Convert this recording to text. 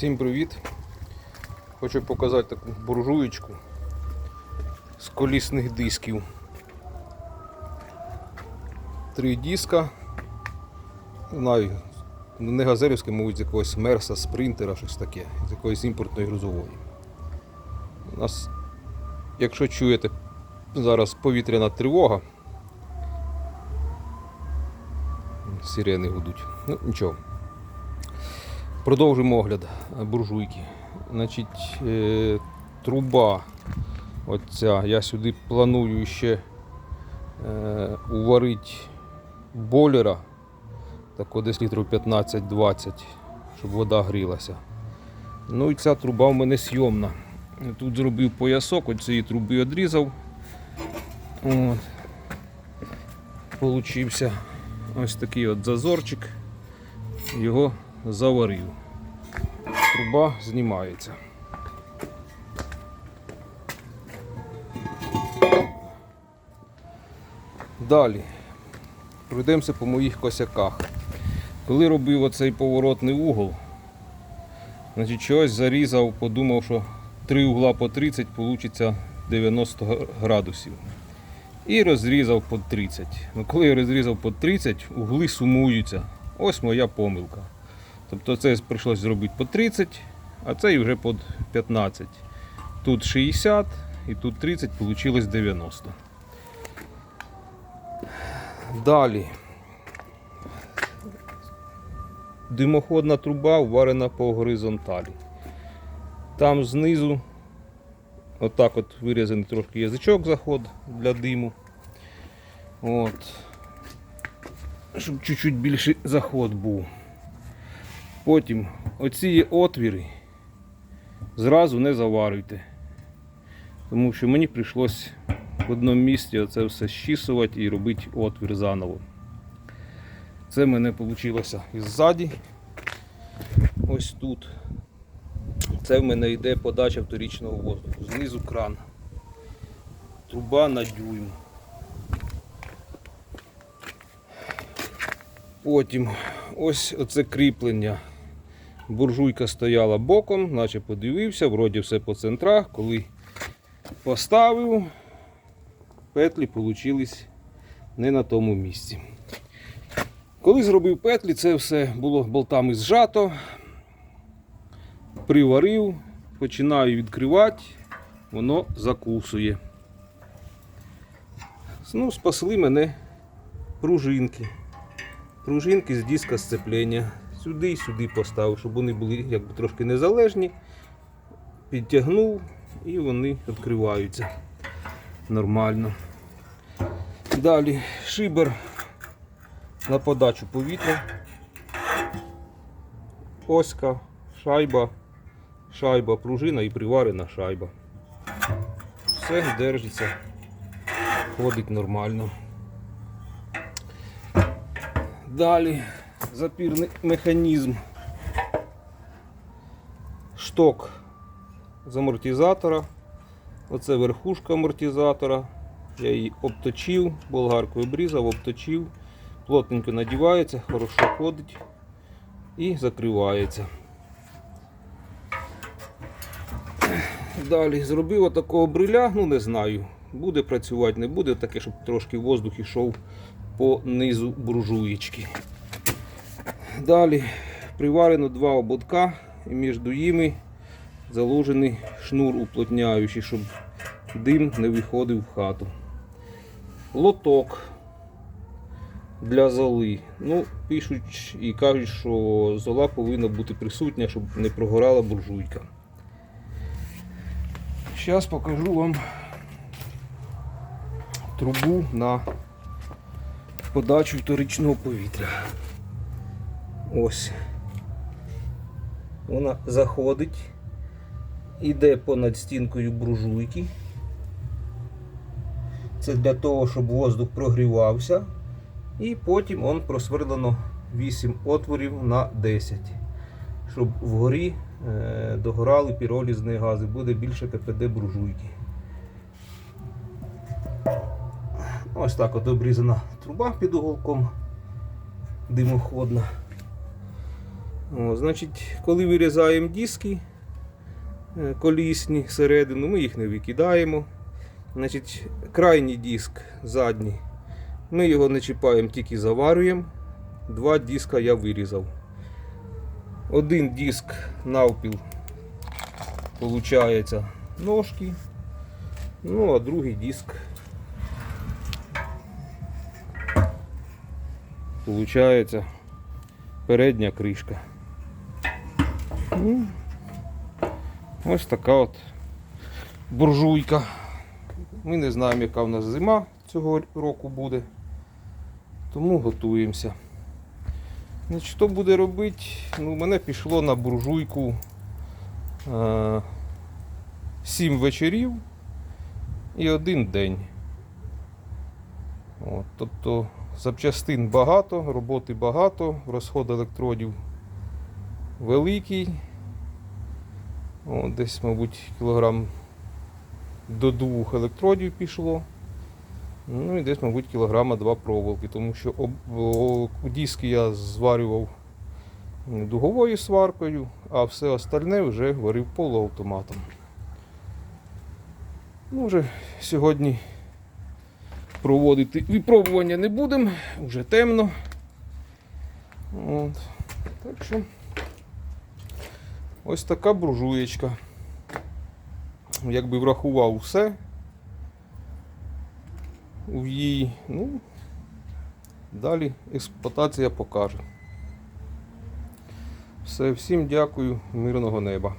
Всім привіт! Хочу показати таку буржуєчку з колісних дисків. Три диска. Не знаю, не газелівське, мабуть, з якогось мерса, спринтера, щось таке, з якоїсь імпортної грузової. У нас, якщо чуєте, зараз повітряна тривога. Сирени гудуть. Ну, нічого. Продовжимо огляд буржуйки. Значить, е, труба. Оця. Я сюди планую ще е, уварити бойлера. Так десь літрів 15-20, щоб вода грілася. Ну і ця труба в мене сйомна. Тут зробив поясок, от цієї труби відрізав. Получився ось такий от зазорчик. Його заварив. Труба знімається. Далі пройдемося по моїх косяках. Коли робив оцей поворотний угол, значить чогось зарізав, подумав, що три угла по 30 вийде 90 градусів. І розрізав по 30. Ну, коли я розрізав по 30, угли сумуються. Ось моя помилка. Тобто це прийшлося зробити по 30, а цей вже по 15. Тут 60 і тут 30, вийшло 90. Далі. Димоходна труба вварена по горизонталі. Там знизу отак от вирізаний трошки язичок заход для диму. От. Щоб чуть-чуть більший заход був. Потім оці отвіри зразу не заварюйте. Тому що мені прийшлось в одному місці оце все щісувати і робити отвір заново. Це мене вийшло іззаді. Ось тут. Це в мене йде подача вторічного воздуху. Знизу кран. Труба на дюйм. Потім ось оце кріплення. Буржуйка стояла боком, наче подивився, вроді все по центрах. Коли поставив, петлі получились не на тому місці. Коли зробив петлі, це все було болтами зжато, приварив, починаю відкривати, воно закусує. Ну, спасли мене пружинки. Пружинки з диска сцеплення. Сюди і сюди поставив, щоб вони були якби трошки незалежні. Підтягнув і вони відкриваються нормально. Далі шибер на подачу повітря. Оська, шайба, шайба, пружина і приварена шайба. Все держиться, ходить нормально. Далі запірний механізм. Шток з амортизатора. Оце верхушка амортизатора. Я її обточив, болгаркою обрізав, обточив, плотненько надівається, хорошо ходить і закривається. Далі зробив отакого бриля, ну не знаю, буде працювати, не буде, таке, щоб трошки воздух йшов по низу буржуєчки. Далі приварено два ободка і між ними заложений шнур уплотняючий, щоб дим не виходив в хату. Лоток для золи. Ну, пишуть і кажуть, що зола повинна бути присутня, щоб не прогорала буржуйка. Зараз покажу вам трубу на подачу вторичного повітря. Ось. Вона заходить, іде понад стінкою буржуйки. Це для того, щоб воздух прогрівався. І потім он просверлено 8 отворів на 10. Щоб вгорі е, догорали піролізні гази, буде більше КПД буржуйки. Ось так от обрізана труба під уголком димоходна. О, значить, коли вирізаємо диски е, колісні середину, ми їх не викидаємо. Значить, крайній диск задній. Ми його не чіпаємо, тільки заварюємо. Два диска я вирізав. Один диск навпіл получається ножки. Ну, а другий диск получається передня кришка. Ну, ось така от буржуйка. Ми не знаємо, яка в нас зима цього року буде. Тому готуємося. Значить, що буде робити? Ну, мене пішло на буржуйку е, 7 вечорів і один день. От, тобто запчастин багато, роботи багато, розход електродів великий. От, десь, мабуть, кілограм до двох електродів пішло. Ну і десь, мабуть, кілограма два проволоки, тому що о, диски я зварював дуговою сваркою, а все остальне вже варив полуавтоматом. Ну, вже сьогодні проводити випробування не будемо, вже темно. От. Так що ось така буржуєчка. Якби врахував все в її, ну, далі експлуатація покаже. Все, всім дякую, мирного неба.